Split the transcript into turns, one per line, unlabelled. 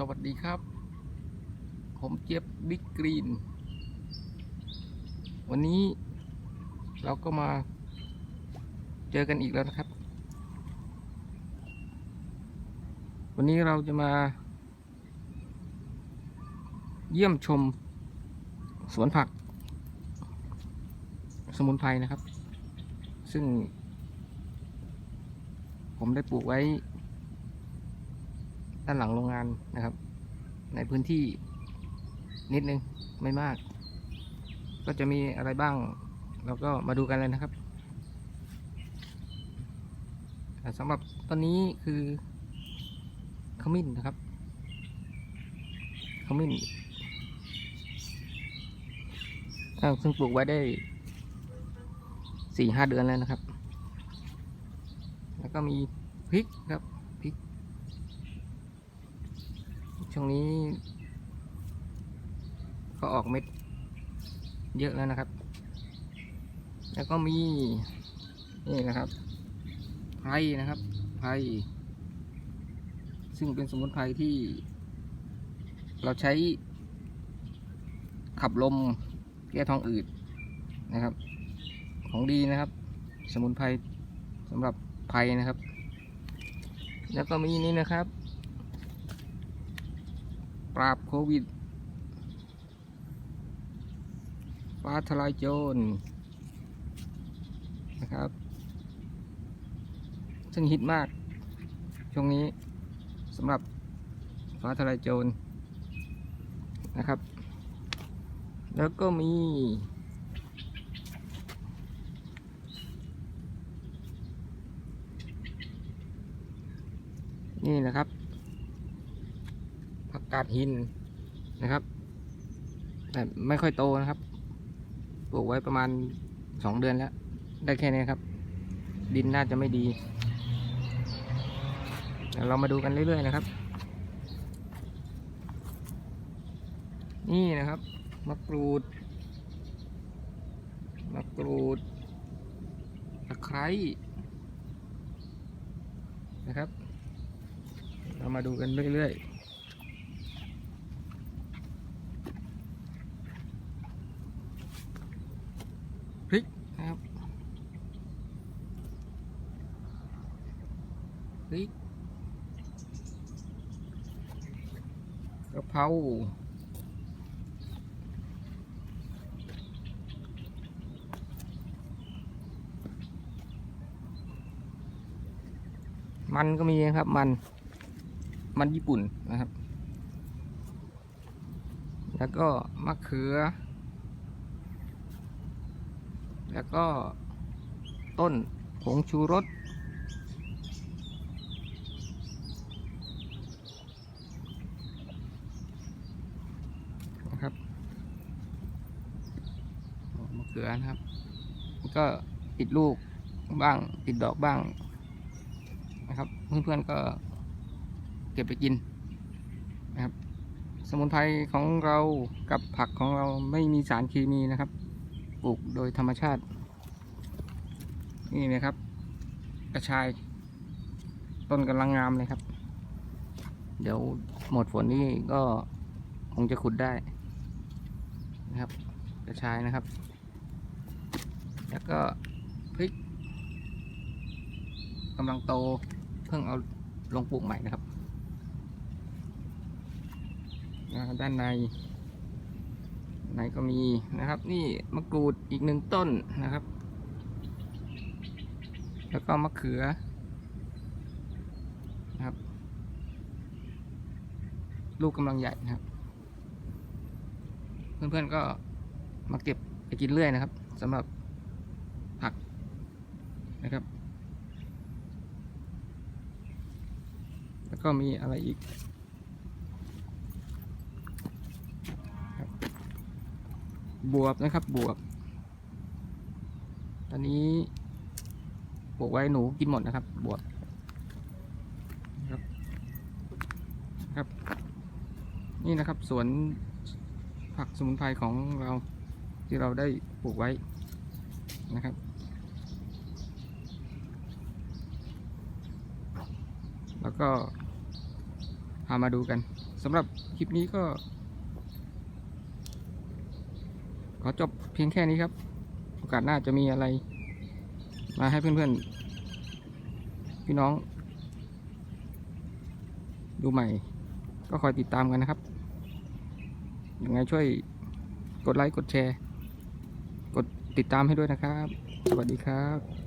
สวัสดีครับ ผมเจี๊ยบบิ๊กกรีน วันนี้เราก็มาเจอกันอีกแล้วนะครับ วันนี้เราจะมา เยี่ยมชมสวนผัก สมุนไพรนะครับ ซึ่ง ผมได้ปลูกไว้ ด้านหลังโรงงานนะครับ ในพื้นที่นิดนึงไม่มาก ก็จะมีอะไรบ้าง เราก็มาดูกันเลยนะครับสำหรับตอนนี้คือขมิ้นนะครับขมิ้นซึ่งปลูกไว้ได้สี่ห้าเดือนแล้วนะครับ แล้วก็มีพริกครับ ช่วงนี้ก็ออกเม็ดเยอะแล้วนะครับ แล้วก็มีนี่นะครับไพรนะครับไพรซึ่งเป็นสมุนไพรที่ เราใช้ขับลมแก้ท้องอืดนะครับ ของดีนะครับ สมุนไพรสำหรับไพรนะครับ แล้วก็มีนี่นะครับ ปราบโควิดฟ้าทลายโจรนะครับ ซึ่งฮิตมาก ช่วงนี้สำหรับฟ้าทลายโจรนะครับ แล้วก็มีนี่นะครับ กาดหินนะครับ แต่ไม่ค่อยโตนะครับ ปลูกไว้ประมาณสองเดือนแล้ว ได้แค่นี้ครับ ดินน่าจะไม่ดีเดี๋ยวเรามาดูกันเรื่อยๆนะครับ นี่นะครับมะกรูดมะกรูดตะไคร้นะครับ เรามาดูกันเรื่อยๆ พริกนะครับ พริกกระเพรามันก็มีนะครับมัน มันญี่ปุ่นนะครับ แล้วก็มะเขือ แล้วก็ต้นผงชูรสนะครับมะเขือนะครับ ก็ติดลูกบ้าง ติดดอกบ้างนะครับ เพื่อนๆก็เก็บไปกินนะครับ สมุนไพรของเรากับผักของเราไม่มีสารเคมีนะครับ ปลูกโดยธรรมชาติ นี่นะครับ กระชาย ต้นกำลังงามเลยครับ เดี๋ยวหมดฝนนี่ก็คงจะขุดได้นะครับ กระชายนะครับ แล้วก็พริกกำลังโตเพิ่งเอาลงปลูกใหม่นะครับ ด้านในไหนก็มีนะครับ นี่มะกรูดอีกหนึ่งต้นนะครับ แล้วก็มะเขือนะครับ ลูกกำลังใหญ่นะครับ เพื่อนๆก็มาเก็บไปกินเรื่อยนะครับสำหรับ นะครับ แล้วก็มีอะไรอีกบวบนะครับบวบตอนนี้ปลูกไว้หนูกินหมดนะครับ บวบครับครับ นี่นะครับสวนผักสมุนไพรของเราที่เราได้ปลูกไว้นะครับ แล้วก็พามาดูกันสสำหรับคลิปนี้ก็ ขอจบเพียงแค่นี้ครับ โอกาสหน้าจะมีอะไร มาให้เพื่อนๆ พี่น้อง ดูใหม่ ก็คอยติดตามกันนะครับยังไงช่วยกดไลค์ กดแชร์ กดติดตามให้ด้วยนะครับ สวัสดีครับ